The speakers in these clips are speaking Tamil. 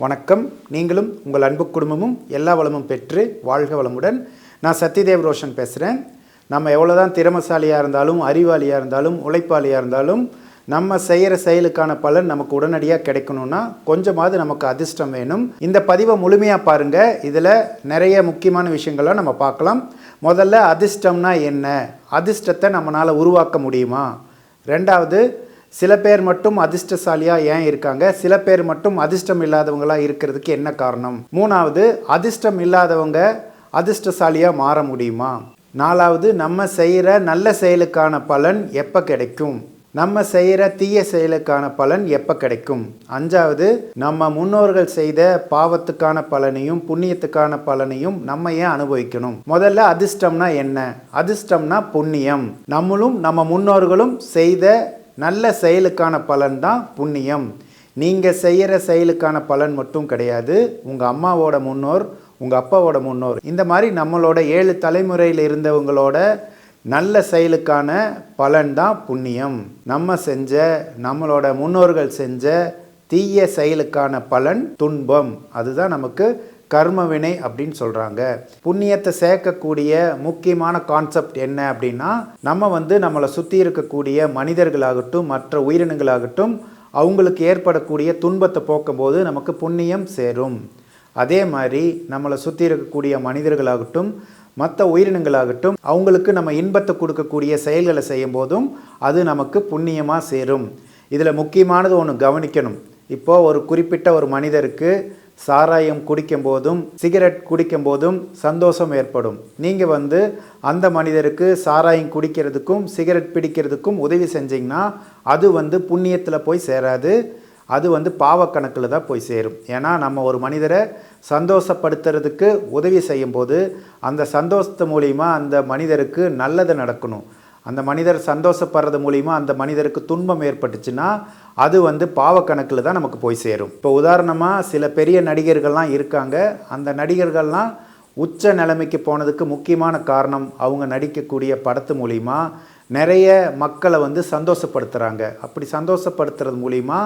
வணக்கம். நீங்களும் உங்கள் அன்பு குடும்பமும் எல்லா வளமும் பெற்று வாழ்க வளமுடன். நான் சத்யதேவ் ரோஷன் பேசுகிறேன் நம்ம எவ்வளோ தான் திறமசாலியாக இருந்தாலும் அறிவாளியாக இருந்தாலும் உழைப்பாளியாக இருந்தாலும் நம்ம செய்கிற செயலுக்கான பலன் நமக்கு உடனடியாக கிடைக்கணும்னா கொஞ்சமாவது நமக்கு அதிர்ஷ்டம் வேணும். இந்த பதிவை முழுமையாக பாருங்கள் இதில் நிறைய முக்கியமான விஷயங்கள்லாம் நம்ம பார்க்கலாம். முதல்ல அதிர்ஷ்டம்னா என்ன? அதிர்ஷ்டத்தை நம்மளால் உருவாக்க முடியுமா? ரெண்டாவது சில பேர் மட்டும் அதிர்ஷ்டசாலியாக ஏன் இருக்காங்க? சில பேர் மட்டும் அதிர்ஷ்டம் இல்லாதவங்களா இருக்கிறதுக்கு என்ன காரணம்? மூணாவது அதிர்ஷ்டம் இல்லாதவங்க அதிர்ஷ்டசாலியாக மாற முடியுமா? நாலாவது நம்ம செய்கிற நல்ல செயலுக்கான பலன் எப்போ கிடைக்கும்? நம்ம செய்கிற தீய செயலுக்கான பலன் எப்போ கிடைக்கும்? அஞ்சாவது நம்ம முன்னோர்கள் செய்த பாவத்துக்கான பலனையும் புண்ணியத்துக்கான பலனையும் நம்ம ஏன் அனுபவிக்கணும்? முதல்ல அதிர்ஷ்டம்னா என்ன? அதிர்ஷ்டம்னா புண்ணியம். நம்மளும் நம்ம முன்னோர்களும் செய்த நல்ல செயலுக்கான பலன் தான் புண்ணியம். நீங்கள் செய்கிற செயலுக்கான பலன் மட்டும் கிடையாது. உங்கள் அம்மாவோட முன்னோர் உங்கள் அப்பாவோட முன்னோர். இந்த மாதிரி நம்மளோட ஏழு தலைமுறையில் இருந்தவங்களோட நல்ல செயலுக்கான பலன் தான் புண்ணியம். நம்ம செஞ்ச நம்மளோட முன்னோர்கள் செஞ்ச தீய செயலுக்கான பலன் துன்பம். அதுதான் நமக்கு கர்மவினை அப்படின்னு சொல்கிறாங்க புண்ணியத்தை சேர்க்கக்கூடிய முக்கியமான கான்செப்ட் என்ன அப்படின்னா நம்ம வந்து நம்மளை சுற்றி இருக்கக்கூடிய மனிதர்களாகட்டும் மற்ற உயிரினங்களாகட்டும் அவங்களுக்கு ஏற்படக்கூடிய துன்பத்தை போக்கும்போது நமக்கு புண்ணியம் சேரும். அதே மாதிரி நம்மளை சுற்றி இருக்கக்கூடிய மனிதர்களாகட்டும் மற்ற உயிரினங்களாகட்டும் அவங்களுக்கு நம்ம இன்பத்தை கொடுக்கக்கூடிய செயல்களை செய்யும் போதும் அது நமக்கு புண்ணியமாக சேரும். இதில் முக்கியமானது ஒன்று கவனிக்கணும். இப்போது ஒரு குறிப்பிட்ட ஒரு மனிதருக்கு சாராயம் குடிக்கும் போதும் சிகரெட் குடிக்கும் போதும் சந்தோஷம் ஏற்படும். நீங்கள் வந்து அந்த மனிதருக்கு சாராயம் குடிக்கிறதுக்கும் சிகரெட் பிடிக்கிறதுக்கும் உதவி செஞ்சீங்கன்னா அது வந்து புண்ணியத்தில் போய் சேராது. அது வந்து பாவக்கணக்கில் தான் போய் சேரும். ஏன்னா நம்ம ஒரு மனிதரை சந்தோஷப்படுத்துறதுக்கு உதவி செய்யும்போது அந்த சந்தோஷத்து மூலிமா அந்த மனிதருக்கு நல்லது நடக்கணும். அந்த மனிதர் சந்தோஷப்படுறது மூலிமா அந்த மனிதருக்கு துன்பம் ஏற்பட்டுச்சுன்னா அது வந்து பாவக்கணக்கில் தான் நமக்கு போய் சேரும். இப்போ உதாரணமாக சில பெரிய நடிகர்கள்லாம் இருக்காங்க. அந்த நடிகர்கள்லாம் உச்ச நிலைமைக்கு போனதுக்கு முக்கியமான காரணம் அவங்க நடிக்கக்கூடிய படத்து மூலிமா நிறைய மக்களை வந்து சந்தோஷப்படுத்துகிறாங்க அப்படி சந்தோஷப்படுத்துறது மூலிமா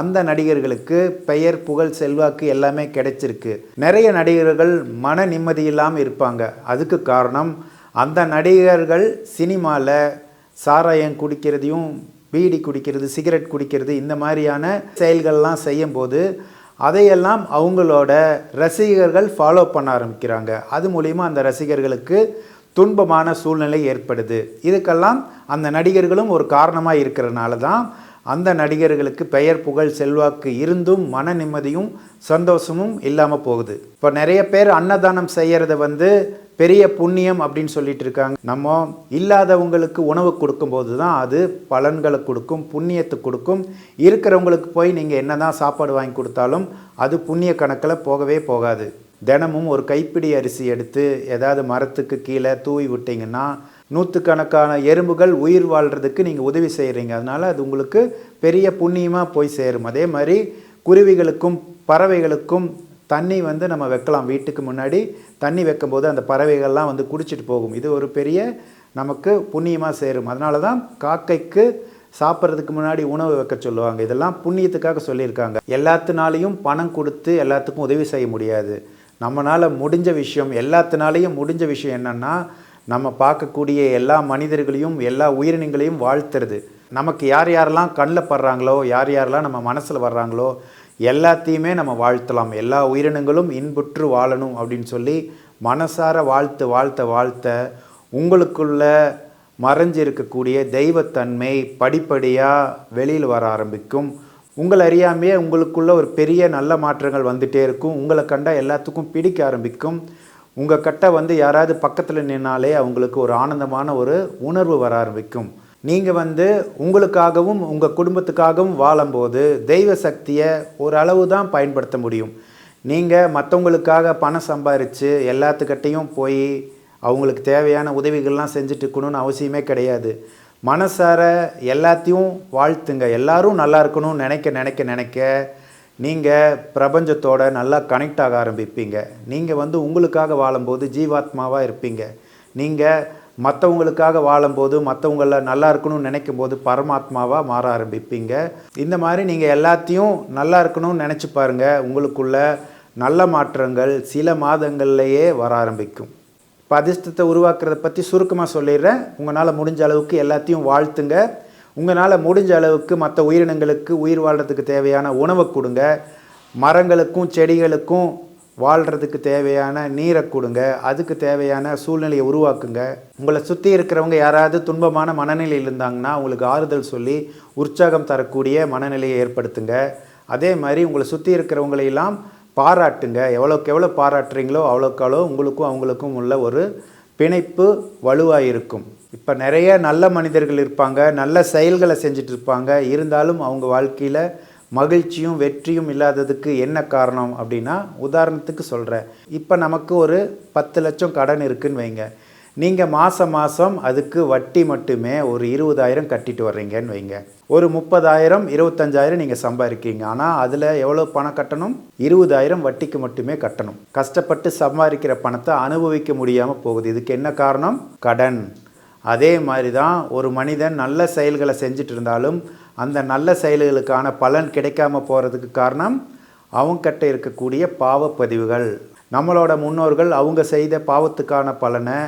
அந்த நடிகர்களுக்கு பெயர் புகழ் செல்வாக்கு எல்லாமே கிடைச்சிருக்கு. நிறைய நடிகர்கள் மன நிம்மதி இல்லாமல் இருப்பாங்க. அதுக்கு காரணம் அந்த நடிகர்கள் சினிமாவில் சாராயம் குடிக்கிறதையும் பீடி குடிக்கிறது சிகரெட் குடிக்கிறது இந்த மாதிரியான செயல்கள்லாம் செய்யும்போது அதையெல்லாம் அவங்களோட ரசிகர்கள் ஃபாலோ பண்ண ஆரம்பிக்கிறாங்க. அது மூலிமா அந்த ரசிகர்களுக்கு துன்பமான சூழ்நிலை ஏற்படுது. இதுக்கெல்லாம் அந்த நடிகர்களும் ஒரு காரணமாக இருக்கிறனால தான் அந்த நடிகர்களுக்கு பெயர் புகழ் செல்வாக்கு இருந்தும் மன நிம்மதியும் சந்தோஷமும் இல்லாமல் போகுது. இப்போ நிறைய பேர் அன்னதானம் செய்கிறத வந்து பெரிய புண்ணியம் அப்படின்னு சொல்லிட்டு இருக்காங்க. நம்ம இல்லாதவங்களுக்கு உணவு கொடுக்கும்போது தான் அது பலன்களை கொடுக்கும் புண்ணியத்தை கொடுக்கும். இருக்கிறவங்களுக்கு போய் நீங்கள் என்ன தான் சாப்பாடு வாங்கி கொடுத்தாலும் அது புண்ணிய கணக்கில் போகவே போகாது. தினமும் ஒரு கைப்பிடி அரிசி எடுத்து ஏதாவது மரத்துக்கு கீழே தூவி விட்டிங்கன்னா நூற்றுக்கணக்கான எறும்புகள் உயிர் வாழ்கிறதுக்கு நீங்கள் உதவி செய்கிறீங்க அதனால் அது உங்களுக்கு பெரிய புண்ணியமாக போய் சேரும். அதே மாதிரி குருவிகளுக்கும் பறவைகளுக்கும் தண்ணி வந்து நம்ம வைக்கலாம் வீட்டுக்கு முன்னாடி. தண்ணி வைக்கும்போது அந்த பறவைகள்லாம் வந்து குடிச்சிட்டு போகும். இது ஒரு பெரிய நமக்கு புண்ணியமாக சேரும். அதனால தான் காக்கைக்கு சாப்பிட்றதுக்கு முன்னாடி உணவு வைக்க சொல்லுவாங்க. இதெல்லாம் புண்ணியத்துக்காக சொல்லியிருக்காங்க. எல்லாத்தினாலையும் பணம் கொடுத்து எல்லாத்துக்கும் உதவி செய்ய முடியாது. நம்மளால் முடிஞ்ச விஷயம் எல்லாத்தினாலையும் முடிஞ்ச விஷயம் என்னென்னா நம்ம பார்க்கக்கூடிய எல்லா மனிதர்களையும் எல்லா உயிரினங்களையும் வாழ்த்துறது. நமக்கு யார் யாரெல்லாம் கண்ணில் படுறாங்களோ யார் யாரெல்லாம் நம்ம மனசில் வர்றாங்களோ எல்லாத்தையுமே நம்ம வாழ்த்தலாம். எல்லா உயிரினங்களும் இன்புற்று வாழணும் அப்படின்னு சொல்லி மனசார வாழ்த்து வாழ்த்த வாழ்த்த உங்களுக்குள்ள மறைஞ்சு இருக்கக்கூடிய தெய்வத்தன்மை படிப்படியாக வெளியில் வர ஆரம்பிக்கும். உங்களை அறியாமையே உங்களுக்குள்ள ஒரு பெரிய நல்ல மாற்றங்கள் வந்துகிட்டே இருக்கும். உங்களை கண்டால் எல்லாத்துக்கும் பிடிக்க ஆரம்பிக்கும். உங்கள் கிட்ட வந்து யாராவது பக்கத்தில் நின்னாலே அவங்களுக்கு ஒரு ஆனந்தமான ஒரு உணர்வு வர ஆரம்பிக்கும். நீங்கள் வந்து உங்களுக்காகவும் உங்கள் குடும்பத்துக்காகவும் வாழும்போது தெய்வ சக்தியை ஓரளவு தான் பயன்படுத்த முடியும். நீங்கள் மற்றவங்களுக்காக பணம் சம்பாரித்து எல்லாத்துக்கிட்டேயும் போய் அவங்களுக்கு தேவையான உதவிகள்லாம் செஞ்சுட்டு இருக்கணும்னு அவசியமே கிடையாது. மனசார எல்லாத்தையும் வாழ்த்துங்க. எல்லாரும் நல்லா இருக்கணும்னு நினைக்க நினைக்க நினைக்க நீங்கள் பிரபஞ்சத்தோட நல்லா கனெக்ட் ஆக ஆரம்பிப்பீங்க. நீங்கள் வந்து உங்களுக்காக வாழும்போது ஜீவாத்மாவாக இருப்பீங்க. நீங்கள் மற்றவங்களுக்காக வாழும்போது மற்றவங்கள நல்லா இருக்கணும்னு நினைக்கும் போது பரமாத்மாவாக மாற ஆரம்பிப்பீங்க. இந்த மாதிரி நீங்கள் எல்லாத்தையும் நல்லா இருக்கணும்னு நினச்சி பாருங்கள் உங்களுக்குள்ள நல்ல மாற்றங்கள் சில மாதங்கள்லேயே வர ஆரம்பிக்கும். இப்போ அதிர்ஷ்டத்தை உருவாக்குறத பற்றி சுருக்கமாக சொல்லிடுறேன். உங்களால் முடிஞ்ச அளவுக்கு எல்லாத்தையும் வாழ்த்துங்க. உங்களால் முடிஞ்ச அளவுக்கு மற்ற உயிரினங்களுக்கு உயிர் வாழ்கிறதுக்கு தேவையான உணவை கொடுங்க. மரங்களுக்கும் செடிகளுக்கும் வாழ்கிறதுக்கு தேவையான நீரை கொடுங்க. அதுக்கு தேவையான சூழ்நிலையை உருவாக்குங்க. உங்களை சுற்றி இருக்கிறவங்க யாராவது துன்பமான மனநிலையில் இருந்தாங்கன்னா உங்களுக்கு ஆறுதல் சொல்லி உற்சாகம் தரக்கூடிய மனநிலையை ஏற்படுத்துங்க. அதே மாதிரி உங்களை சுற்றி இருக்கிறவங்களையெல்லாம் பாராட்டுங்க. எவ்வளோக்கு எவ்வளோ பாராட்டுறீங்களோ அவ்வளோக்கு அவ்வளோ உங்களுக்கும் அவங்களுக்கும் உள்ள ஒரு பிணைப்பு வலுவாக இருக்கும். இப்போ நிறைய நல்ல மனிதர்கள் இருப்பாங்க. நல்ல செயல்களை செஞ்சிட்ருப்பாங்க இருந்தாலும் அவங்க வாழ்க்கையில் மகிழ்ச்சியும் வெற்றியும் இல்லாததுக்கு என்ன காரணம் அப்படின்னா உதாரணத்துக்கு சொல்கிறேன் இப்போ நமக்கு ஒரு பத்து லட்சம் கடன் இருக்குன்னு வைங்க. நீங்கள் மாதம் மாதம் அதுக்கு வட்டி மட்டுமே ஒரு இருபதாயிரம் கட்டிட்டு வர்றீங்கன்னு வைங்க. ஒரு முப்பதாயிரம் இருபத்தஞ்சாயிரம் நீங்கள் சம்பாதிக்கிறீங்க. ஆனால் அதில் எவ்வளோ பணம் கட்டணும்? இருபதாயிரம் வட்டிக்கு மட்டுமே கட்டணும். கஷ்டப்பட்டு சம்பாதிக்கிற பணத்தை அனுபவிக்க முடியாமல் போகுது. இதுக்கு என்ன காரணம்? கடன். அதே மாதிரி தான் ஒரு மனிதன் நல்ல செயல்களை செஞ்சுட்டு இருந்தாலும் அந்த நல்ல செயல்களுக்கான பலன் கிடைக்காம போகிறதுக்கு காரணம் அவங்கக்கிட்ட இருக்கக்கூடிய பாவப்பதிவுகள். நம்மளோட முன்னோர்கள் அவங்க செய்த பாவத்துக்கான பலனை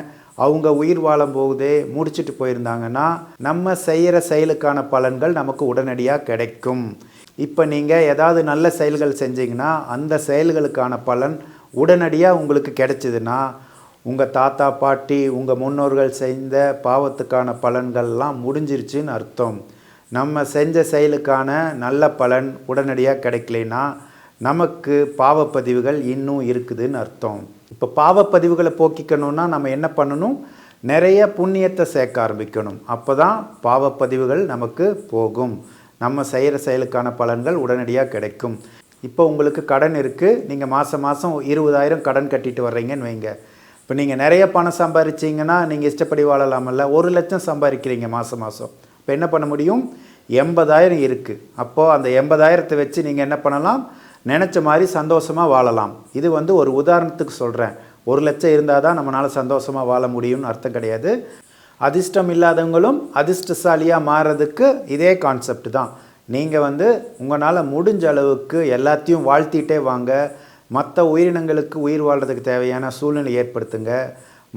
அவங்க உயிர் வாழும் போகுதே முடிச்சுட்டு போயிருந்தாங்கன்னா நம்ம செய்கிற செயலுக்கான பலன்கள் நமக்கு உடனடியாக கிடைக்கும். இப்போ நீங்கள் ஏதாவது நல்ல செயல்கள் செஞ்சீங்கன்னா அந்த செயல்களுக்கான பலன் உடனடியாக உங்களுக்கு கிடைச்சிதுன்னா உங்கள் தாத்தா பாட்டி உங்கள் முன்னோர்கள் செய்த பாவத்துக்கான பலன்கள்லாம் முடிஞ்சிருச்சுன்னு அர்த்தம். நம்ம செஞ்ச செயலுக்கான நல்ல பலன் உடனடியாக கிடைக்கலைன்னா நமக்கு பாவப்பதிவுகள் இன்னும் இருக்குதுன்னு அர்த்தம். இப்போ பாவப்பதிவுகளை போக்கிக்கணும்னா நம்ம என்ன பண்ணணும்? நிறைய புண்ணியத்தை சேர்க்க ஆரம்பிக்கணும். அப்போ தான் பாவப்பதிவுகள் நமக்கு போகும். நம்ம செய்கிற செயலுக்கான பலன்கள் உடனடியாக கிடைக்கும். இப்போ உங்களுக்கு கடன் இருக்குது நீங்கள் மாதம் மாதம் இருபதாயிரம் கடன் கட்டிட்டு வர்றீங்கன்னு வைங்க. இப்போ நீங்கள் நிறைய பணம் சம்பாரிச்சிங்கன்னா நீங்கள் இஷ்டப்படி வாழலாமல்ல. ஒரு லட்சம் சம்பாதிக்கிறீங்க மாதம் மாதம் இப்போ என்ன பண்ண முடியும்? எண்பதாயிரம் இருக்குது அப்போது அந்த எண்பதாயிரத்தை வச்சு நீங்கள் என்ன பண்ணலாம்? நினச்ச மாதிரி சந்தோஷமாக வாழலாம். இது வந்து ஒரு உதாரணத்துக்கு சொல்கிறேன் ஒரு லட்சம் இருந்தால் தான் நம்மளால் சந்தோஷமாக வாழ முடியும்னு அர்த்தம் கிடையாது. அதிர்ஷ்டம் இல்லாதவங்களும் அதிர்ஷ்டசாலியாக மாறுறதுக்கு இதே கான்செப்ட் தான். நீங்கள் வந்து உங்களால் முடிஞ்ச அளவுக்கு எல்லாத்தையும் வாழ்த்திட்டே வாங்க. மற்ற உயிரினங்களுக்கு உயிர் வாழ்கிறதுக்கு தேவையான சூழ்நிலை ஏற்படுத்துங்க.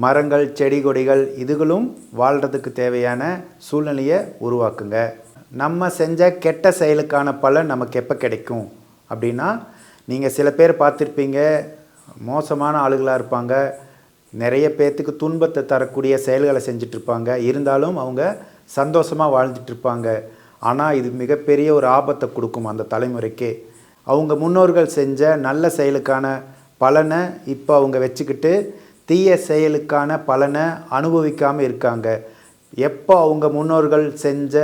மரங்கள் செடி கொடிகள் இதுகளும் வாழ்கிறதுக்கு தேவையான சூழ்நிலையை உருவாக்குங்க. நம்ம செஞ்ச கெட்ட செயலுக்கான பலன் நமக்கு எப்போ கிடைக்கும்? அப்படின்னா நீங்கள் சில பேர் பார்த்துருப்பீங்க மோசமான ஆளுகளாக இருப்பாங்க. நிறைய பேர்த்துக்கு துன்பத்தை தரக்கூடிய செயல்களை செஞ்சிட்ருப்பாங்க இருந்தாலும் அவங்க சந்தோஷமாக வாழ்ந்துட்டு இருப்பாங்க. ஆனால் இது மிகப்பெரிய ஒரு ஆபத்தை கொடுக்கும் அந்த தலைமுறைக்கே. அவங்க முன்னோர்கள் செஞ்ச நல்ல செயலுக்கான பலனை இப்போ அவங்க வச்சுக்கிட்டு தீய செயலுக்கான பலனை அனுபவிக்காமல் இருக்காங்க. எப்போ அவங்க முன்னோர்கள் செஞ்ச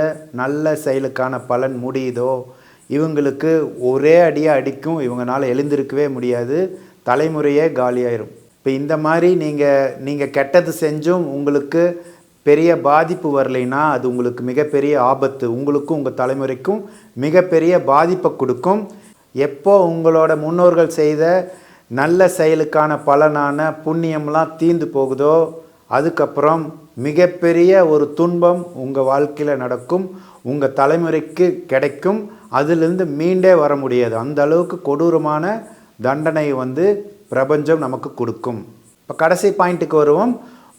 நல்ல செயலுக்கான பலன் முடியுதோ இவங்களுக்கு ஒரே அடியாக அடிக்கும் இவங்களால எழுந்திருக்கவே முடியாது தலைமுறையே காலியாயிரும். இப்போ இந்த மாதிரி நீங்கள் நீங்கள் கெட்டது செஞ்சும் உங்களுக்கு பெரிய பாதிப்பு வரலைன்னா அது உங்களுக்கு மிகப்பெரிய ஆபத்து. உங்களுக்கும் உங்கள் தலைமுறைக்கும் மிகப்பெரிய பாதிப்பை கொடுக்கும். எப்போ உங்களோட முன்னோர்கள் செய்த நல்ல செயலுக்கான பலனான புண்ணியம்லாம் தீந்து போகுதோ அதுக்கப்புறம் மிகப்பெரிய ஒரு துன்பம் உங்கள் வாழ்க்கையில் நடக்கும் உங்கள் தலைமுறைக்கு கிடைக்கும் அதிலிருந்து மீண்டே வர முடியாது. அந்த அளவுக்கு கொடூரமான தண்டனை வந்து பிரபஞ்சம் நமக்கு கொடுக்கும். இப்போ கடைசி பாயிண்ட்டுக்கு வருவோம்.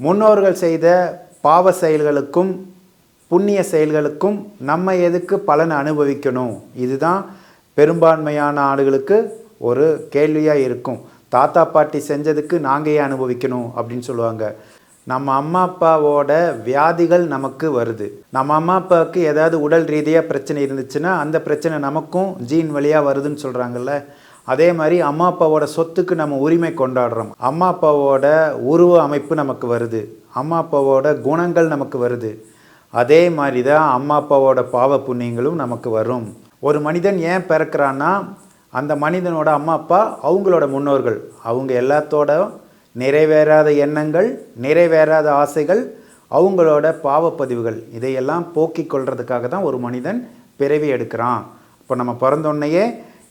முன்னோர்கள் செய்த பாவ செயல்களுக்கும் புண்ணிய செயல்களுக்கும் நம்ம எதுக்கு பலனை அனுபவிக்கணும்? இதுதான் பெரும்பான்மையான ஆடுகளுக்கு ஒரு கேள்வியாக இருக்கும். தாத்தா பாட்டி செஞ்சதுக்கு நாங்கள் ஏன் அனுபவிக்கணும் அப்படின்னு சொல்லுவாங்க. நம்ம அம்மா அப்பாவோட வியாதிகள் நமக்கு வருது. நம்ம அம்மா அப்பாவுக்கு ஏதாவது உடல் ரீதியாக பிரச்சனை இருந்துச்சுன்னா அந்த பிரச்சனை நமக்கும் ஜீன் வழியாக வருதுன்னு சொல்கிறாங்கல்ல அதே மாதிரி அம்மா அப்பாவோட சொத்துக்கு நம்ம உரிமை கொண்டாடுறோம். அம்மா அப்பாவோட உருவ அமைப்பு நமக்கு வருது. அம்மா அப்பாவோட குணங்கள் நமக்கு வருது. அதே மாதிரி தான் அம்மா அப்பாவோட பாவ புண்ணியங்களும் நமக்கு வரும். ஒரு மனிதன் ஏன் பிறக்கிறான்னா அந்த மனிதனோட அம்மா அப்பா அவங்களோட முன்னோர்கள். அவங்க எல்லாத்தோட நிறைவேறாத எண்ணங்கள் நிறைவேறாத ஆசைகள் அவங்களோட பாவப்பதிவுகள். இதையெல்லாம் போக்கிக் கொள்றதுக்காக தான் ஒரு மனிதன் பிறவி எடுக்கிறான். இப்போ நம்ம பிறந்தோன்னையே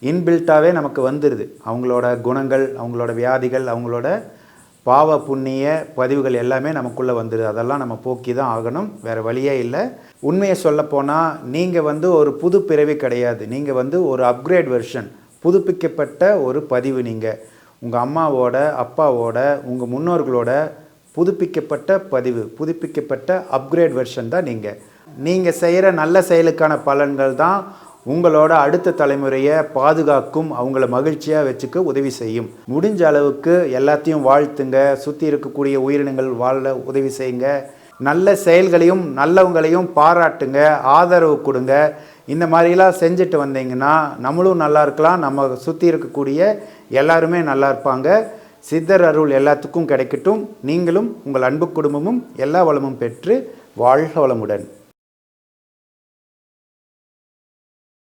இன்பில்ட்டாகவே நமக்கு வந்துடுது அவங்களோட குணங்கள் அவங்களோட வியாதிகள் அவங்களோட பாவ புண்ணிய பதிவுகள் எல்லாமே நமக்குள்ளே வந்துடுது அதெல்லாம் நம்ம போக்கி தான் ஆகணும். வேறு வழியே இல்லை. உண்மையை சொல்லப்போனால் நீங்கள் வந்து ஒரு புது பிறவி கிடையாது. நீங்கள் வந்து ஒரு அப்கிரேட் வெர்ஷன் புதுப்பிக்கப்பட்ட ஒரு பதிவு நீங்கள் உங்கள் அம்மாவோட அப்பாவோட உங்கள் முன்னோர்களோட புதுப்பிக்கப்பட்ட பதிவு புதுப்பிக்கப்பட்ட அப்கிரேட் வெர்ஷன் தான் நீங்கள் நீங்கள் செய்கிற நல்ல செயலுக்கான பலன்கள் தான் உங்களோட அடுத்த தலைமுறையை பாதுகாக்கும் அவங்கள மகிழ்ச்சியாக வச்சுக்க உதவி செய்யும். முடிஞ்ச அளவுக்கு எல்லாத்தையும் வாழ்த்துங்க. சுற்றி இருக்கக்கூடிய உயிரினங்கள் வாழ உதவி செய்யுங்க. நல்ல செயல்களையும் நல்லவங்களையும் பாராட்டுங்க. ஆதரவு கொடுங்க. இந்த மாதிரிலாம் செஞ்சுட்டு வந்தீங்கன்னா நம்மளும் நல்லா இருக்கலாம். நம்ம சுற்றி இருக்கக்கூடிய எல்லாருமே நல்லா இருப்பாங்க. சித்தர் அருள் எல்லாத்துக்கும் கிடைக்கட்டும். நீங்களும் உங்கள் அன்பு குடும்பமும் எல்லா வளமும் பெற்று வாழ்க வளமுடன்.